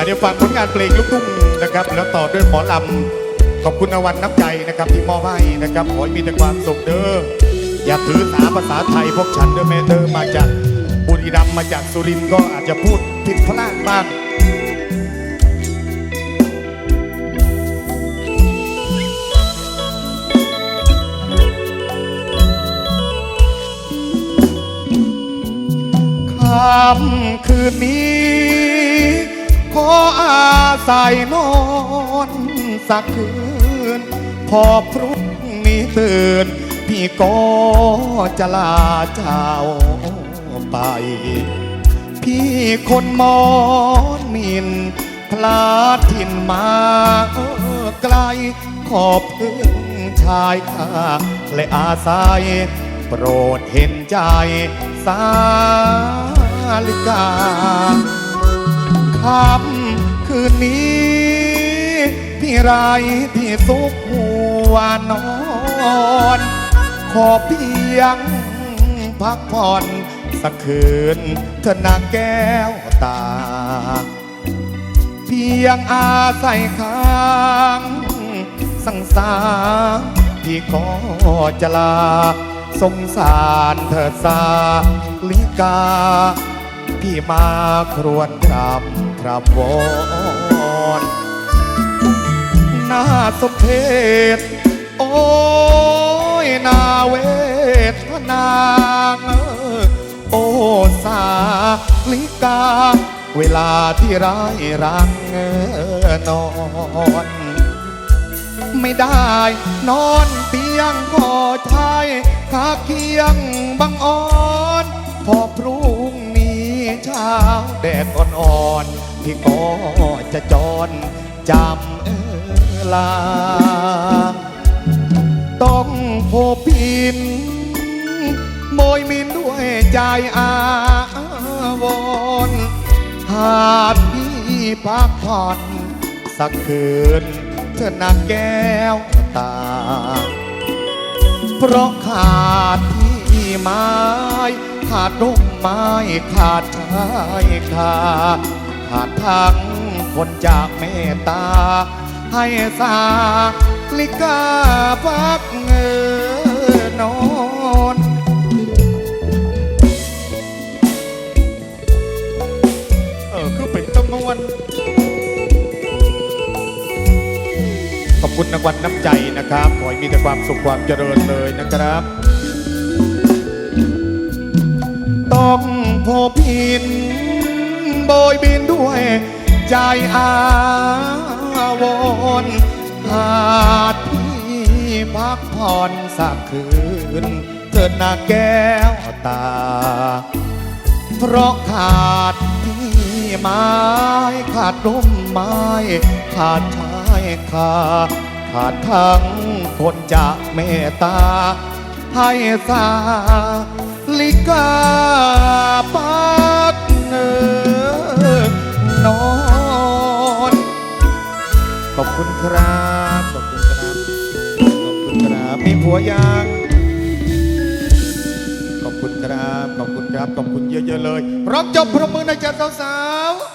อันนี้ฟังผลงานเพลงลูกทุ่งนะครับ แล้วต่อด้วยหมอลำขอบคุณอวันน้ำใจนะครับที่มอบให้นะครับขอให้มีแต่ความสุขเด้ออย่าถือสาภาษาไทยพวกฉันเด้อแม่เด้อมาจากบุรีรัมย์มาจากสุรินทร์ก็อาจจะพูดผิดพลาดบ้างค่ำคืนนี้ อาศัยนอนสักคืน พอพรุ่งนี้ตื่น พี่ก็จะลาเจ้าไป พี่คนมอนมินพลาดถิ่นมาไกล ขอบพึ่งชายข้าและอาศัย โปรดเห็นใจสาลิกาคำ คืนนี้ พี่ไรที่สุขหัวนอน ขอเพียงพักผ่อนสักคืนเธอนาแก้วตา เพียงอาศัยค้างสังสารพี่ก็จะลา สงสารเธอสาลิกา พี่มาครวญครำพระวอนน่าสมเพชโอ้ยนาเวทนางโอ้สาลิกา เวลาที่ร้ายรังนอน ไม่ได้นอนเตียงกอชายขาเคียงบังอ่อน พอพรุ่งนี้ เช้าแดดอ่อนๆพี่ก็จะจรจำเออลา ต้องโพพินโมยมินด้วยใจอาวรณ์หากพี่พักผ่อนสักคืนเธอนักแก้วตา เพราะขาดที่ไม้ ขาดร่มไม้ขาดชายคาขาดทั้งคนจากเมตตา ให้สาลิกาพักเงอนอนเออคือเป็นจำนวนขอบคุณรางวัลน้ำใจนะครับ ขอให้มีแต่ความสุขความเจริญเลยนะครับ พบพินโบยบินด้วยใจอาวรหากพี่พักผ่อนสักคืน เถิดนาแก้วตา เพราะขาดที่ไม้ขาดร่มไม้ ขาดชายคาขาดทั้งคนจะเมตตาให้สา ลิกาปักเนินอน ขอบคุณครับ ขอบคุณครับ ขอบคุณครับ มีผัวยังขอบคุณครับ ขอบคุณครับ ขอบคุณเยอะๆเลย พร้อมจบพร้อมมือในจัดสาวๆ